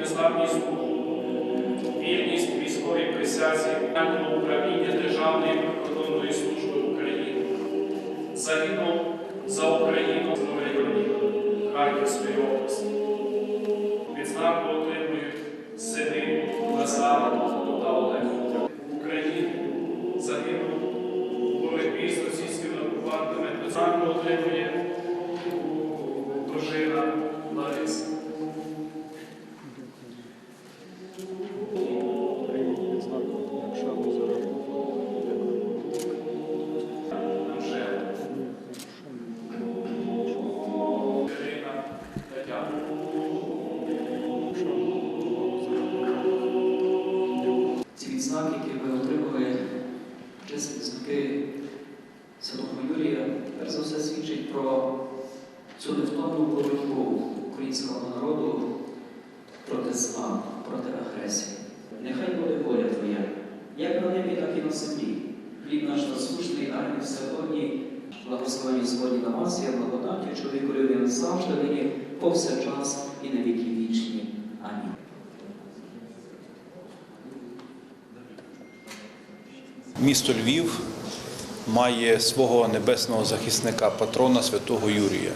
незламність духу, вірність військовій присязі, управління Державної прикордонної служби України. Загинув за Україну в районі Харківської області. Відзнаку отримують сини Назар та Олег. В Україні загинув у боротьбі з російськими окупантами. Відзнаку отримує дружина Лариса. Відзнаки Святого Юрія, перш за все свідчить про цю невтомну боротьбу українського народу проти зла, проти агресії. Нехай буде воля Твоя, як на небі, так і на землі. Хліб наш насущний, армії сьогодні, благословені сьогодні на вас, я благодаті, чоловіку людям завжди нині, повсякчас і на Місто Львів має свого небесного захисника, патрона святого Юрія.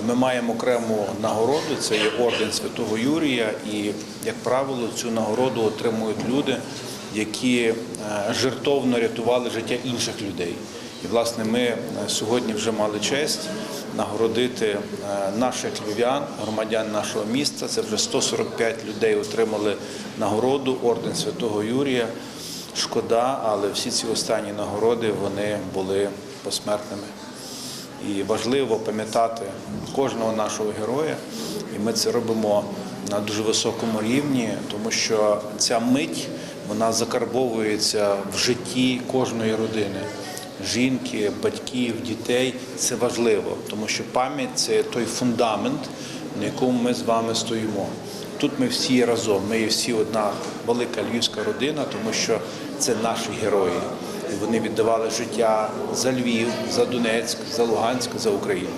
І ми маємо окрему нагороду, це є орден святого Юрія. І, як правило, цю нагороду отримують люди, які е, жертовно рятували життя інших людей. І, власне, ми е, сьогодні вже мали честь нагородити е, наших львів'ян, громадян нашого міста. Це вже 145 людей отримали нагороду орден святого Юрія. Шкода, але всі ці останні нагороди вони були посмертними. І важливо пам'ятати кожного нашого героя, і ми це робимо на дуже високому рівні, тому що ця мить вона закарбовується в житті кожної родини. Жінки, батьків, дітей це важливо, тому що пам'ять це той фундамент, на якому ми з вами стоїмо. Тут ми всі разом, ми всі одна велика львівська родина, тому що це наші герої. Вони віддавали життя за Львів, за Донецьк, за Луганськ, за Україну.